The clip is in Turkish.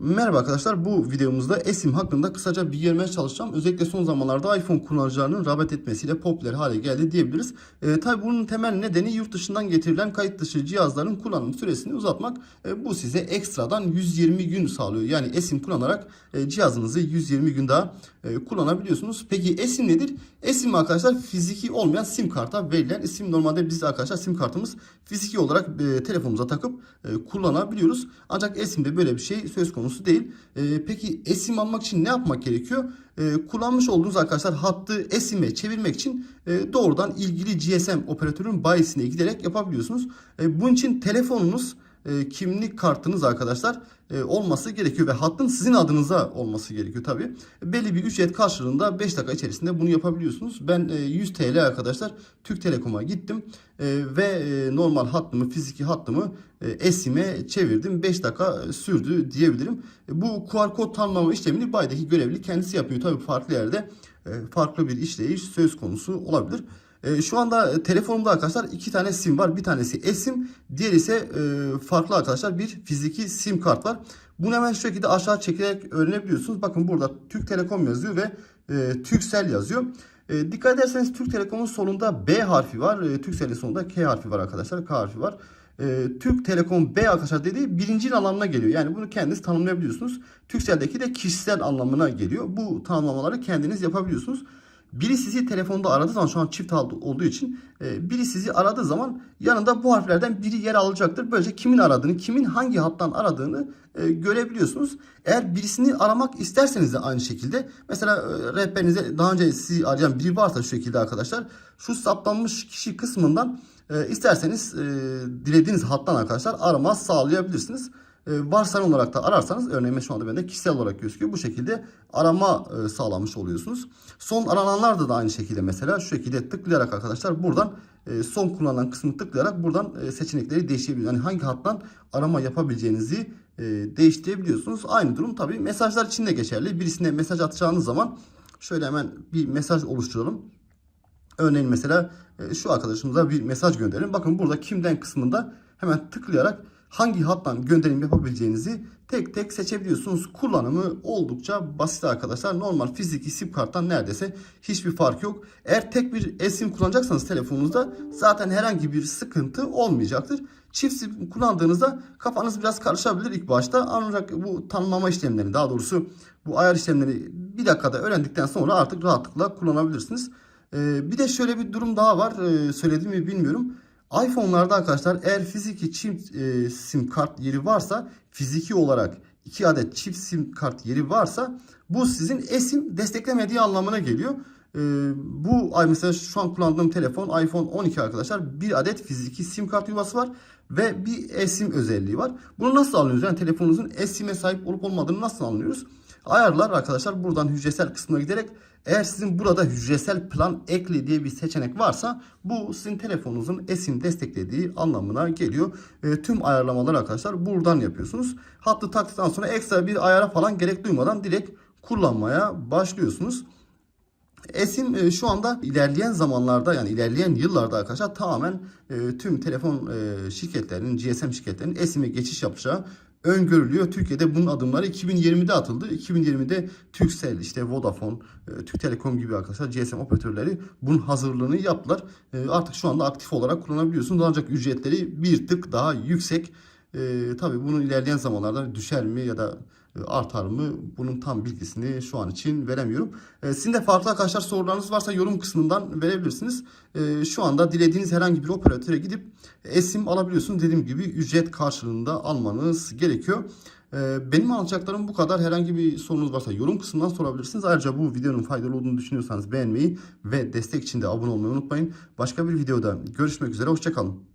Merhaba arkadaşlar bu videomuzda esim hakkında kısaca bilgi vermeye çalışacağım. Özellikle son zamanlarda iPhone kullanıcılarının rağbet etmesiyle popüler hale geldi diyebiliriz. E, tabi bunun temel nedeni yurt dışından getirilen kayıt dışı cihazların kullanım süresini uzatmak. E, bu size ekstradan 120 gün sağlıyor. Yani esim kullanarak e, cihazınızı 120 gün daha e, kullanabiliyorsunuz. Peki esim nedir? Esim arkadaşlar fiziki olmayan sim karta verilen isim. Normalde biz arkadaşlar sim kartımız fiziki olarak e, telefonumuza takıp e, kullanabiliyoruz. Ancak esimde böyle bir şey söz konusu değil. E, peki esim almak için ne yapmak gerekiyor? E, kullanmış olduğunuz arkadaşlar hattı esime çevirmek için e, doğrudan ilgili GSM operatörün bayisine giderek yapabiliyorsunuz. E, bunun için telefonunuz e, kimlik kartınız arkadaşlar e, olması gerekiyor ve hattın sizin adınıza olması gerekiyor tabi. Belli bir ücret karşılığında 5 dakika içerisinde bunu yapabiliyorsunuz. Ben e, 100 TL arkadaşlar Türk Telekom'a gittim e, ve e, normal hattımı fiziki hattımı e, esime çevirdim. 5 dakika sürdü diyebilirim. E, bu QR kod tanımlama işlemini baydaki görevli kendisi yapıyor. Tabi farklı yerde e, farklı bir işleyiş söz konusu olabilir. E, şu anda e, telefonumda arkadaşlar iki tane sim var. Bir tanesi eSIM, diğeri ise e, farklı arkadaşlar bir fiziki sim kart var. Bunu hemen şu şekilde aşağı çekerek öğrenebiliyorsunuz. Bakın burada Türk Telekom yazıyor ve e, Turkcell yazıyor. E, dikkat ederseniz Türk Telekom'un sonunda B harfi var. E, Turkcell'in sonunda K harfi var arkadaşlar. K harfi var. Türk Telekom B arkadaşlar dediği birincil anlamına geliyor. Yani bunu kendiniz tanımlayabiliyorsunuz. Turkcell'deki de kişisel anlamına geliyor. Bu tanımlamaları kendiniz yapabiliyorsunuz. Biri sizi telefonda aradığı zaman şu an çift olduğu için e, biri sizi aradığı zaman yanında bu harflerden biri yer alacaktır. Böylece kimin aradığını, kimin hangi hattan aradığını e, görebiliyorsunuz. Eğer birisini aramak isterseniz de aynı şekilde mesela e, rehberinize daha önce sizi arayan biri varsa şu şekilde arkadaşlar şu saptanmış kişi kısmından isterseniz dilediğiniz hattan arkadaşlar arama sağlayabilirsiniz. Varsayım olarak da ararsanız örneğin şu anda bende kişisel olarak gözüküyor. Bu şekilde arama e, sağlamış oluyorsunuz. Son arananlarda da aynı şekilde mesela şu şekilde tıklayarak arkadaşlar buradan e, son kullanılan kısmını tıklayarak buradan e, seçenekleri değiştirebiliyorsunuz. Yani hangi hattan arama yapabileceğinizi değiştirebiliyorsunuz. Aynı durum tabii mesajlar için de geçerli. Birisine mesaj atacağınız zaman şöyle hemen bir mesaj oluşturalım. Örneğin mesela şu arkadaşımıza bir mesaj gönderin. Bakın burada kimden kısmında hemen tıklayarak hangi hattan gönderim yapabileceğinizi tek tek seçebiliyorsunuz. Kullanımı oldukça basit arkadaşlar. Normal fiziki sim karttan neredeyse hiçbir fark yok. Eğer tek bir eSIM kullanacaksanız telefonunuzda zaten herhangi bir sıkıntı olmayacaktır. Çift sim kullandığınızda kafanız biraz karışabilir ilk başta. Ancak bu tanımlama işlemlerini daha doğrusu bu ayar işlemleri bir dakikada öğrendikten sonra artık rahatlıkla kullanabilirsiniz. Ee, bir de şöyle bir durum daha var. Ee, söylediğim mi bilmiyorum. iPhone'larda arkadaşlar eğer fiziki çift e, sim kart yeri varsa fiziki olarak 2 adet çift sim kart yeri varsa bu sizin eSIM desteklemediği anlamına geliyor. Ee, bu mesela şu an kullandığım telefon iPhone 12 arkadaşlar bir adet fiziki sim kart yuvası var ve bir eSIM özelliği var. Bunu nasıl anlıyoruz? Yani telefonunuzun eSIM'e sahip olup olmadığını nasıl anlıyoruz? Ayarlar arkadaşlar buradan hücresel kısmına giderek eğer sizin burada hücresel plan ekle diye bir seçenek varsa bu sizin telefonunuzun eSIM desteklediği anlamına geliyor. E, tüm ayarlamaları arkadaşlar buradan yapıyorsunuz. Hattı taktıktan sonra ekstra bir ayara falan gerek duymadan direkt kullanmaya başlıyorsunuz. Esim e, şu anda ilerleyen zamanlarda yani ilerleyen yıllarda arkadaşlar tamamen e, tüm telefon e, şirketlerinin GSM şirketlerinin Esim'e geçiş yapacağı öngörülüyor. Türkiye'de bunun adımları 2020'de atıldı. 2020'de Turkcell, işte Vodafone, e, Türk Telekom gibi arkadaşlar GSM operatörleri bunun hazırlığını yaptılar. E, artık şu anda aktif olarak kullanabiliyorsunuz. Ancak ücretleri bir tık daha yüksek. E, tabii bunun ilerleyen zamanlarda düşer mi ya da artar mı? Bunun tam bilgisini şu an için veremiyorum. E, sizin de farklı arkadaşlar sorularınız varsa yorum kısmından verebilirsiniz. E, şu anda dilediğiniz herhangi bir operatöre gidip esim alabiliyorsunuz. Dediğim gibi ücret karşılığında almanız gerekiyor. E, benim alacaklarım bu kadar. Herhangi bir sorunuz varsa yorum kısmından sorabilirsiniz. Ayrıca bu videonun faydalı olduğunu düşünüyorsanız beğenmeyi ve destek için de abone olmayı unutmayın. Başka bir videoda görüşmek üzere. Hoşçakalın.